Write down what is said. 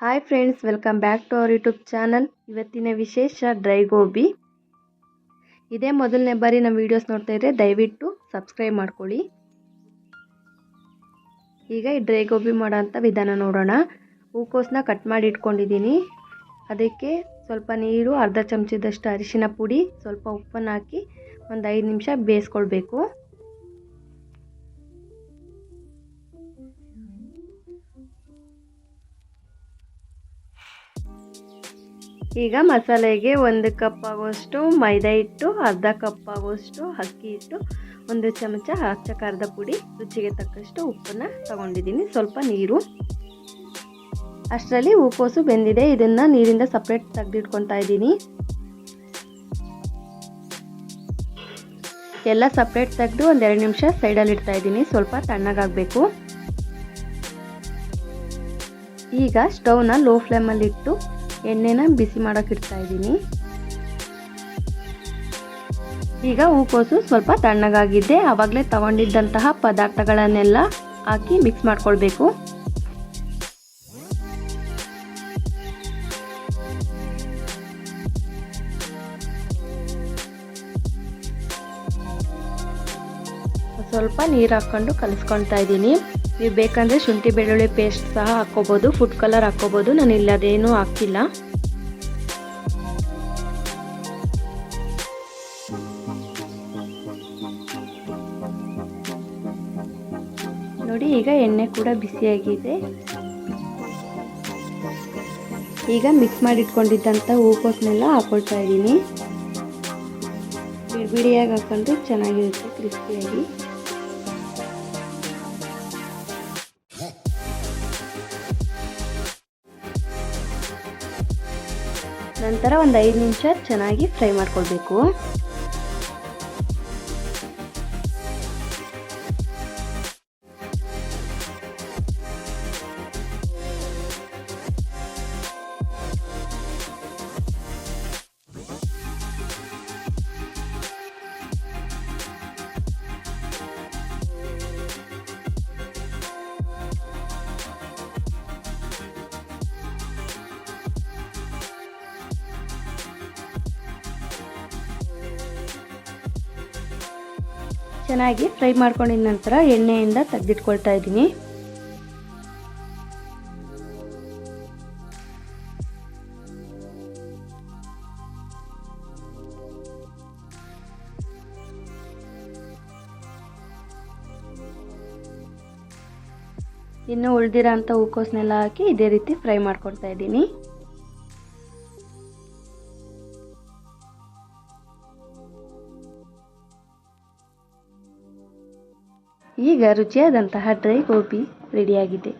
Hi friends welcome back to our YouTube channel ಇವತ್ತಿನ ವಿಶೇಷ dry gobi ಇದೇ ಮೊದಲನೇ ಬಾರಿ ನಮ್ಮ ವೀಡಿಯೋಸ್ ನೋಡ್ತಾ ಇದ್ರೆ ದಯವಿಟ್ಟು ಸಬ್ಸ್ಕ್ರೈಬ್ ಮಾಡ್ಕೊಳ್ಳಿ. ಈಗ ಈ ಡ್ರೈ ಗೋಬಿ ಮಾಡೋಂಥ ವಿಧಾನ ನೋಡೋಣ. ಹೂಕೋಸನ್ನ ಕಟ್ ಮಾಡಿ ಇಟ್ಕೊಂಡಿದ್ದೀನಿ. ಅದಕ್ಕೆ ಸ್ವಲ್ಪ ನೀರು, ಅರ್ಧ ಚಮಚದಷ್ಟು ಅರಿಶಿನ ಪುಡಿ, ಸ್ವಲ್ಪ ಉಪ್ಪನ್ನು ಹಾಕಿ ಒಂದು ಐದು ನಿಮಿಷ ಬೇಯಿಸ್ಕೊಳ್ಬೇಕು. ಈಗ ಮಸಾಲೆಗೆ ಒಂದು ಕಪ್ ಆಗುವಷ್ಟು ಮೈದಾ ಹಿಟ್ಟು, ಅರ್ಧ ಕಪ್ ಆಗುವಷ್ಟು ಅಕ್ಕಿ ಹಿಟ್ಟು, ಒಂದು ಚಮಚ ಅಚ್ಚ ಖಾರದ ಪುಡಿ, ರುಚಿಗೆ ತಕ್ಕಷ್ಟು ಉಪ್ಪನ್ನು ತಗೊಂಡಿದ್ದೀನಿ. ಸ್ವಲ್ಪ ನೀರು. ಅಷ್ಟರಲ್ಲಿ ಹೂಕೋಸು ಬೆಂದಿದೆ. ಇದನ್ನು ನೀರಿಂದ ಸಪ್ರೇಟ್ ತೆಗೆದಿಟ್ಕೊತಾ ಇದ್ದೀನಿ. ಎಲ್ಲ ಸಪ್ರೇಟ್ ತೆಗೆದು ಒಂದೆರಡು ನಿಮಿಷ ಸೈಡಲ್ಲಿ ಇಡ್ತಾ ಇದ್ದೀನಿ. ಸ್ವಲ್ಪ ತಣ್ಣಗಾಗಬೇಕು. ಈಗ ಸ್ಟವ್ನ ಲೋ ಫ್ಲೇಮಲ್ಲಿ ಇಟ್ಟು ಎಣ್ಣೆನ ಬಿಸಿ ಮಾಡೋಕೆ ಇಡ್ತಾ ಇದ್ದೀನಿ. ಈಗ ಹೂಕೋಸು ಸ್ವಲ್ಪ ತಣ್ಣಗಾಗಿದ್ದೆ ಆವಾಗಲೇ ತಗೊಂಡಿದ್ದಂತಹ ಪದಾರ್ಥಗಳನ್ನೆಲ್ಲ ಹಾಕಿ ಮಿಕ್ಸ್ ಮಾಡ್ಕೊಳ್ಬೇಕು. ಸ್ವಲ್ಪ ನೀರು ಹಾಕ್ಕೊಂಡು ಕಲಿಸ್ಕೊಳ್ತಾ ಇದ್ದೀನಿ. ನೀವು ಬೇಕಂದರೆ ಶುಂಠಿ ಬೆಳ್ಳುಳ್ಳಿ ಪೇಸ್ಟ್ ಸಹ ಹಾಕ್ಕೋಬೋದು. ಫುಡ್ ಕಲರ್ ಹಾಕ್ಕೋಬೋದು. ನಾನು ಇಲ್ಲಿ ಅದೇನೂ ಹಾಕಿಲ್ಲ ನೋಡಿ, ಈಗ ಎಣ್ಣೆ ಕೂಡ ಬಿಸಿಯಾಗಿದೆ. ಈಗ ಮಿಕ್ಸ್ ಮಾಡಿಟ್ಕೊಂಡಿದ್ದಂಥ ಹೂಕೋಸ್ನೆಲ್ಲ ಹಾಕೊಳ್ತಾ ಇದ್ದೀನಿ. ಬಿಡಿ ಬಿಡಿಯಾಗಿ ಹಾಕೊಂಡ್ರೆ ಚೆನ್ನಾಗಿರುತ್ತೆ ಕ್ರಿಸ್ಪಿಯಾಗಿ ನಂತರ ಒಂದು ಐದು ನಿಮಿಷ ಚೆನ್ನಾಗಿ ಫ್ರೈ ಮಾಡ್ಕೊಳ್ಬೇಕು. ಚೆನ್ನಾಗಿ ಫ್ರೈ ಮಾಡ್ಕೊಂಡಿದ ನಂತರ ಎಣ್ಣೆಯಿಂದ ತೆಗೆದಿಟ್ಕೊಳ್ತಾ ಇದ್ದೀನಿ. ಇನ್ನು ಉಳಿದಿರೋ ಅಂಥ ಹೂಕೋಸನ್ನೆಲ್ಲ ಹಾಕಿ ಇದೇ ರೀತಿ ಫ್ರೈ ಮಾಡ್ಕೊಳ್ತಾ ಇದ್ದೀನಿ. ಈಗ ರುಚಿಯಾದಂತಹ ಡ್ರೈ ಗೋಬಿ ರೆಡಿಯಾಗಿದೆ